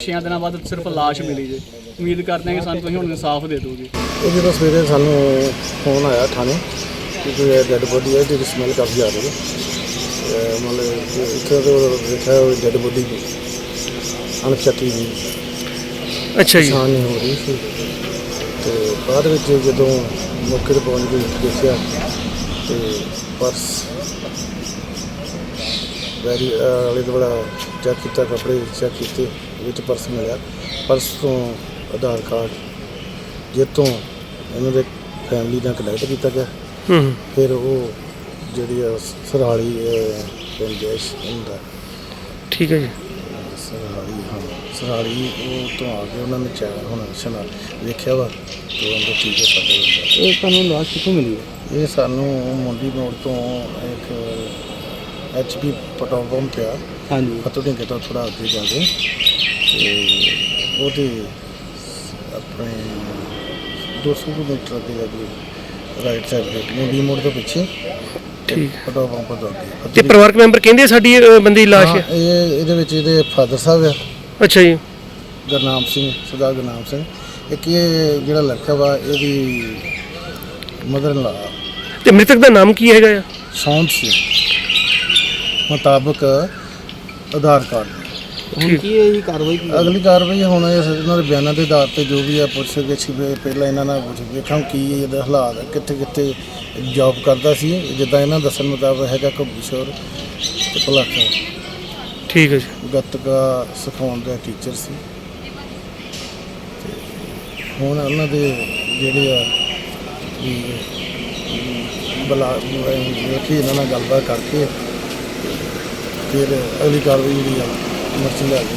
ਛੇ ਦਿਨਾਂ ਬਾਅਦ ਸਿਰਫ ਲਾਸ਼ ਮਿਲੀ ਜੇ। ਉਮੀਦ ਕਰਦੇ ਹਾਂ ਕਿ ਸਾਨੂੰ ਤੁਸੀਂ ਹੁਣ ਇਨਸਾਫ ਦੇ ਦਿਓਗੇ। ਇਹ ਜਦੋਂ ਸਵੇਰੇ ਸਾਨੂੰ ਫੋਨ ਆਇਆ ਥਾਣੇ ਕਿ ਕੋਈ ਡੈੱਡ ਬੋਡੀ ਹੈ ਜਿਹਦੀ ਸਮੈਲ ਕਾਫੀ ਆ ਰਹੀ ਹੈ। ਤੇ ਮਤਲਬ ਕਿ ਇੱਥੇ ਤੋਂ ਦੇਖਿਆ ਉਹ ਡੈੱਡ ਬੋਡੀ ਅਣਪਛਾਤੀ ਦੀ ਅੱਛਾ ਜੀ। ਪਛਾਣ ਨਹੀਂ ਹੋ ਰਹੀ ਸੀ। ਤੇ ਬਾਅਦ ਵਿੱਚ ਜਦੋਂ ਮੌਕੇ ਤੇ ਪਹੁੰਚ ਕੇ ਦੇਖਿਆ ਤੇ ਪਰਸ ਵੈਰੀ ਵਾਲੇ ਦੁਆਰਾ ਚੈੱਕ ਕੀਤਾ ਕੱਪੜੇ ਚੈੱਕ ਕੀਤੇ ਵਿੱਚ ਪਰਸ ਮਿਲਿਆ ਪਰਸ ਤੋਂ ਆਧਾਰ ਕਾਰਡ ਜਿੱਤੋਂ ਇਹਨਾਂ ਦੇ ਫੈਮਿਲੀ ਨਾਲ ਕਨੈਕਟ ਕੀਤਾ ਗਿਆ। ਹੂੰ। ਫਿਰ ਉਹ ਜਿਹੜੀ ਆ ਸਰਾਲੀ ਪਿੰਡ ਹੁੰਦਾ। ਠੀਕ ਹੈ ਜੀ। ਸਰਾਲੀ ਹਾਂ। ਸਰਾਲੀ ਉਹ ਤੋਂ ਆ ਕੇ ਉਹਨਾਂ ਨੇ ਚੈੱਕ ਹੁਣ ਸ਼ਨਾ ਵੇਖਿਆ ਵਾ ਤੇ ਉਹਦਾ ਠੀਕ ਹੈ ਸਾਡੇ ਇਹ ਤੁਹਾਨੂੰ ਲਾਸ਼ ਕਿੱਥੋਂ ਮਿਲੀ ਇਹ ਸਾਨੂੰ ਮੁੰਡੀ ਮੋੜ ਤੋਂ ਇੱਕ ਐਚਪੀ ਪੈਟਰੋਲ ਪੰਪ ਪਿਆ ਹਾਂਜੀ। ਫਤੋਂ ਕਿਤੋਂ ਥੋੜਾ ਅੱਗੇ ਜਾ ਕੇ। ਤੇ ਉਹਦੇ ਆਪਣੇ 200 ਮੀਟਰ ਅੱਗੇ ਜਾ ਕੇ ਰਾਈਟ ਸਾਈਡ ਤੇ ਮੁੰਡੀ ਮੋੜ ਤੋਂ ਪਿੱਛੇ ਠੀਕ। ਪੈਟਰੋਲ ਪੰਪ ਤੋਂ ਅੱਗੇ। ਤੇ ਫਤਿਹਗੜ੍ਹ- ਪਰਿਵਾਰਕ ਮੈਂਬਰ ਕਹਿੰਦੇ ਸਾਡੀ ਬੰਦੇ ਦੀ ਲਾਸ਼ ਹਾਂ, ਹੈ ਇਹ ਇਹਦੇ ਵਿੱਚ ਇਹਦੇ ਫਾਦਰ ਸਾਹਿਬ ਆ। ਅੱਛਾ ਜੀ। ਗੁਰਨਾਮ ਸਿੰਘ ਸਰਦਾਰ ਗੁਰਨਾਮ ਸਿੰਘ। ਇੱਕ ਇਹ ਜਿਹੜਾ ਲੜਕਾ ਵਾ ਇਹਦੀ ਮਦਰ ਲਾ ਤੇ ਮ੍ਰਿਤਕ ਦਾ ਨਾਮ ਕੀ ਹੈਗਾ ਆ? ਸੌਂਦ ਸਿੰਘ। ਮੁਤਾਬਕ ਆਧਾਰ ਕਾਰਡ। ਹੁਣ ਕੀ ਇਹ ਜੀ ਕਾਰਵਾਈ ਕੀ ਅਗਲੀ ਕਾਰਵਾਈ ਹੁਣ ਇਸ ਇਹਨਾਂ ਦੇ ਬਿਆਨਾਂ ਦੇ ਆਧਾਰ ਤੇ ਜੋ ਵੀ ਆ ਪੁੱਛ ਕੇ ਸੀ ਪਹਿਲਾਂ ਇਹਨਾਂ ਨਾਲ ਪੁੱਛ ਵੇਖਾਂ ਕੀ ਇਹਦੇ ਹਾਲਾਤ ਕਿੱਥੇ ਕਿੱਥੇ ਜੌਬ ਕਰਦਾ ਸੀ ਜਿੱਦਾਂ ਇਹਨਾਂ ਦੱਸਣ ਮੁਤਾਬਕ ਹੈਗਾ ਕਬੂਸ਼ਰ ਤੇ ਭਲਾਕ ਠੀਕ ਹੈ ਜੀ। ਗੱਤਕਾ ਸਿਖਾਉਣ ਦਾ ਟੀਚਰ ਸੀ। ਤੇ ਹੁਣ ਉਹਨਾਂ ਦੇ ਜਿਹੜੇ ਆ ਵੀ ਬਲਾ ਵੇਖੀ ਇਹਨਾਂ ਨਾਲ ਗੱਲਬਾਤ ਕਰਕੇ ਫਿਰ ਅਗਲੀ ਕਾਰਵਾਈ ਜਿਹੜੀ ਆ ਮਰਜ਼ੀ ਲੈ ਕੇ